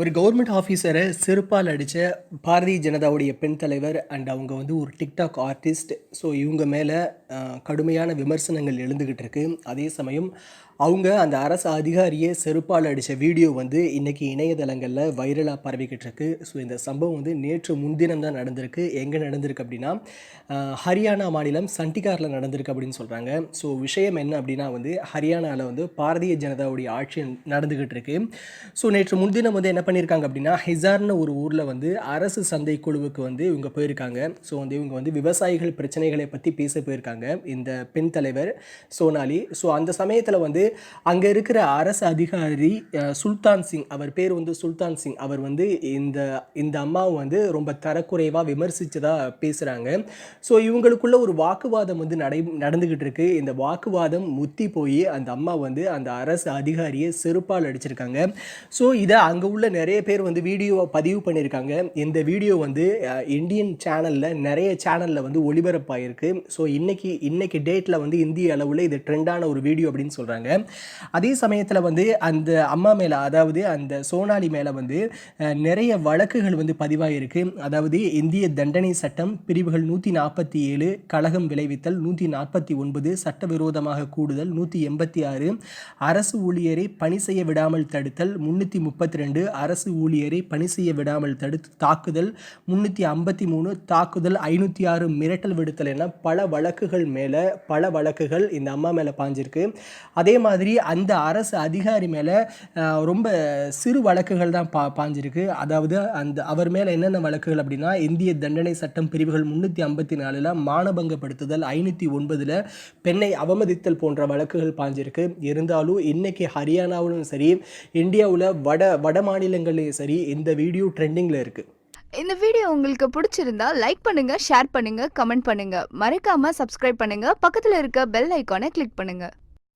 ஒரு கவர்மெண்ட் ஆஃபீஸரை செருப்பால் அடித்த பாரதிய ஜனதாவுடைய பெண் தலைவர் அண்ட் அவங்க வந்து ஒரு டிக்டாக் ஆர்டிஸ்ட் ஸோ இவங்க மேலே கடுமையான விமர்சனங்கள் எழுந்துக்கிட்டு இருக்கு. அதே சமயம் அவங்க அந்த அரசு அதிகாரியை செருப்பால் அடித்த வீடியோ வந்து இன்றைக்கி இணையதளங்களில் வைரலாக பரவிக்கிட்டு இருக்கு. ஸோ இந்த சம்பவம் வந்து நேற்று முன்தினம் தான் நடந்திருக்கு. எங்கே நடந்திருக்கு அப்படின்னா ஹரியானா மாநிலம் சண்டிகாரில் நடந்திருக்கு அப்படின்னு சொல்கிறாங்க ஸோ விஷயம் என்ன அப்படின்னா வந்து ஹரியானாவில் வந்து பாரதிய ஜனதாவுடைய ஆட்சி நடந்துக்கிட்டு இருக்கு. ஸோ நேற்று முன்தினம் வந்து என்ன பண்ணியிருக்காங்க அப்படின்னா ஹிசார்னு ஒரு ஊரில் வந்து அரசு சந்தை குழுவுக்கு வந்து இவங்க போயிருக்காங்க. ஸோ வந்து இவங்க வந்து விவசாயிகள் பிரச்சனைகளை பற்றி பேச போயிருக்காங்க இந்த பெண் தலைவர் சோனாலி. ஸோ அந்த சமயத்தில் வந்து அங்கே இருக்கிற அரசு அதிகாரி சுல்தான் சிங் அவர் பேர் வந்து சுல்தான் சிங். அவர் வந்து இந்த இந்த அம்மாவை வந்து ரொம்ப தரக்குறைவாக விமர்சித்ததாக பேசுகிறாங்க ஸோ இவங்களுக்குள்ள ஒரு வாக்குவாதம் வந்து நடை நடந்துக்கிட்டு இருக்கு இந்த வாக்குவாதம் முத்தி போய் அந்த அம்மா வந்து அந்த அரசு அதிகாரியை செருப்பால் அடிச்சிருக்காங்க. ஸோ இதை அங்கே உள்ள நிறைய பேர் வந்து வீடியோவை பதிவு பண்ணியிருக்காங்க. இந்த வீடியோ வந்து இந்தியன் சேனலில் நிறைய சேனலில் வந்து ஒளிபரப்பாயிருக்கு. ஸோ இன்றைக்கி இன்றைக்கி டேட்டில் வந்து இந்திய அளவில் இது ட்ரெண்டான ஒரு வீடியோ அப்படின்னு சொல்கிறாங்க அதே சமயத்தில் வந்து அந்த அம்மா மேலே அதாவது அந்த சோனாலி மேலே வந்து நிறைய வழக்குகள் வந்து பதிவாயிருக்கு. அதாவது இந்திய தண்டனை சட்டம் பிரிவுகள் நூற்றி நாற்பத்தி ஏழு கழகம் விளைவித்தல் நூற்றி நாற்பத்தி ஒன்பது சட்டவிரோதமாக கூடுதல் நூற்றி எண்பத்தி ஆறு அரசு ஊழியரை பணி செய்ய விடாமல் தடுத்தல் முன்னூற்றி முப்பத்தி ரெண்டு அரசு ஊழியரை பணி செய்ய விடாமல் தடுத்து தாக்குதல் முன்னூற்றி ஐம்பத்தி மூணு தாக்குதல் ஐநூற்றி ஆறு மிரட்டல் விடுத்தல் என பல வழக்குகள் மேலே பல வழக்குகள் இந்த அம்மா மேலே பாஞ்சிருக்கு. அதே மாதிரி அந்த அரசு அதிகாரி மேலே ரொம்ப சிறு வழக்குகள் தான் பா பாஞ்சிருக்கு. அதாவது அந்த அவர் மேலே என்னென்ன வழக்குகள் அப்படின்னா இந்திய தண்டனை சட்டம் பிரிவுகள் முந்நூற்றி ஐம்பத்தி நாலில் மானபங்கப்படுத்துதல் ஐநூற்றி ஒன்பதில் பெண்ணை அவமதித்தல் போன்ற வழக்குகள் பாஞ்சிருக்கு. இருந்தாலும் இன்னைக்கு ஹரியானாவிலும் சரி இந்தியாவில் வட வட மாநிலங்கள்லேயும் சரி இந்த வீடியோ ட்ரெண்டிங்கில் இருக்குது இந்த வீடியோ உங்களுக்கு பிடிச்சிருந்தா லைக் பண்ணுங்க ஷேர் பண்ணுங்க கமெண்ட் பண்ணுங்க. மறக்காம சப்ஸ்கிரைப் பண்ணுங்க. பக்கத்துல இருக்க பெல் ஐக்கானை கிளிக் பண்ணுங்க.